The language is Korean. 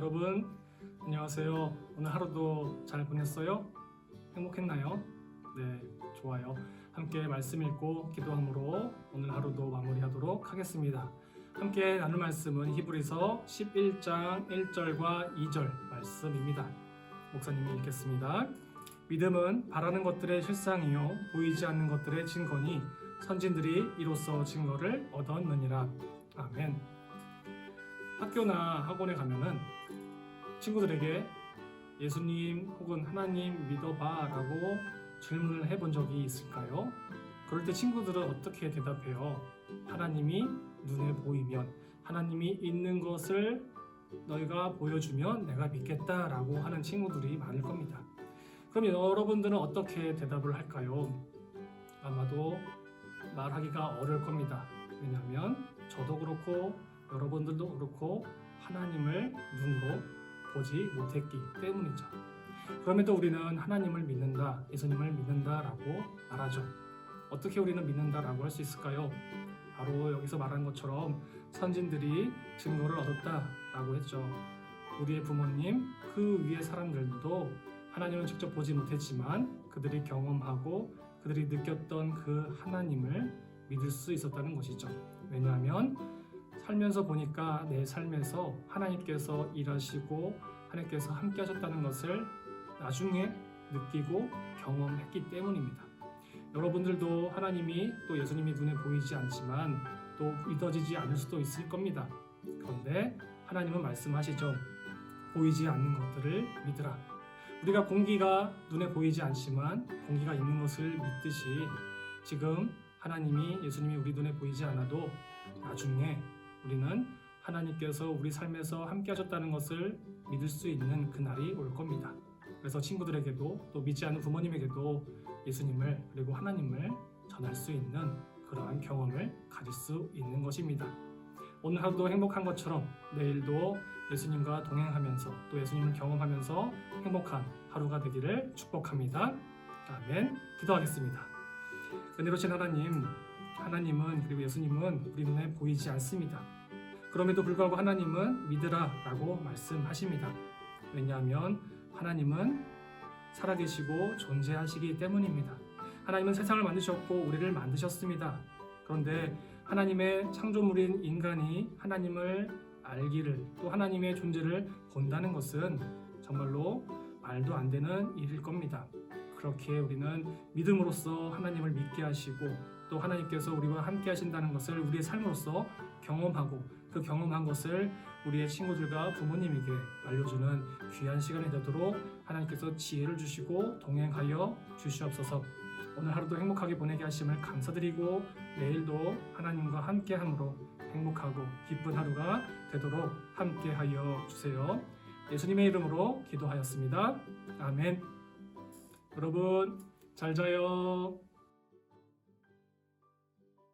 여러분 안녕하세요. 오늘 하루도 잘 보냈어요? 행복했나요? 네, 좋아요. 함께 말씀 읽고 기도함으로 오늘 하루도 마무리하도록 하겠습니다. 함께 나눌 말씀은 히브리서 11장 1절과 2절 말씀입니다. 목사님이 읽겠습니다. 믿음은 바라는 것들의 실상이요 보이지 않는 것들의 증거니 선진들이 이로써 증거를 얻었느니라. 아멘. 학교나 학원에 가면은 친구들에게 예수님 혹은 하나님 믿어봐 라고 질문을 해본 적이 있을까요? 그럴 때 친구들은 어떻게 대답해요? 하나님이 눈에 보이면 하나님이 있는 것을 너희가 보여주면 내가 믿겠다 라고 하는 친구들이 많을 겁니다. 그럼 여러분들은 어떻게 대답을 할까요? 아마도 말하기가 어려울 겁니다. 왜냐하면 저도 그렇고 여러분들도 그렇고 하나님을 눈으로 보지 못했기 때문이죠. 그럼에도 우리는 하나님을 믿는다, 예수님을 믿는다라고 말하죠. 어떻게 우리는 믿는다라고 할 수 있을까요? 바로 여기서 말한 것처럼 선진들이 증거를 얻었다라고 했죠. 우리의 부모님, 그 위의 사람들도 하나님을 직접 보지 못했지만 그들이 경험하고 그들이 느꼈던 그 하나님을 믿을 수 있었다는 것이죠. 왜냐하면 살면서 보니까 내 삶에서 하나님께서 일하시고 하나님께서 함께 하셨다는 것을 나중에 느끼고 경험했기 때문입니다. 여러분들도 하나님이 또 예수님이 눈에 보이지 않지만 또 믿어지지 않을 수도 있을 겁니다. 그런데 하나님은 말씀하시죠. 보이지 않는 것들을 믿으라. 우리가 공기가 눈에 보이지 않지만 공기가 있는 것을 믿듯이 지금 하나님이 예수님이 우리 눈에 보이지 않아도 나중에 우리는 하나님께서 우리 삶에서 함께 하셨다는 것을 믿을 수 있는 그날이 올 겁니다. 그래서 친구들에게도 또 믿지 않는 부모님에게도 예수님을 그리고 하나님을 전할 수 있는 그러한 경험을 가질 수 있는 것입니다. 오늘 하루도 행복한 것처럼 내일도 예수님과 동행하면서 또 예수님을 경험하면서 행복한 하루가 되기를 축복합니다. 아멘. 기도하겠습니다. 은혜로신 하나님, 하나님은 그리고 예수님은 우리 눈에 보이지 않습니다. 그럼에도 불구하고 하나님은 믿으라 라고 말씀하십니다. 왜냐하면 하나님은 살아계시고 존재하시기 때문입니다. 하나님은 세상을 만드셨고 우리를 만드셨습니다. 그런데 하나님의 창조물인 인간이 하나님을 알기를 또 하나님의 존재를 본다는 것은 정말로 말도 안 되는 일일 겁니다. 그렇게 우리는 믿음으로써 하나님을 믿게 하시고 또 하나님께서 우리와 함께 하신다는 것을 우리의 삶으로서 경험하고 그 경험한 것을 우리의 친구들과 부모님에게 알려주는 귀한 시간이 되도록 하나님께서 지혜를 주시고 동행하여 주시옵소서. 오늘 하루도 행복하게 보내게 하심을 감사드리고 내일도 하나님과 함께함으로 행복하고 기쁜 하루가 되도록 함께하여 주세요. 예수님의 이름으로 기도하였습니다. 아멘. 여러분 잘 자요.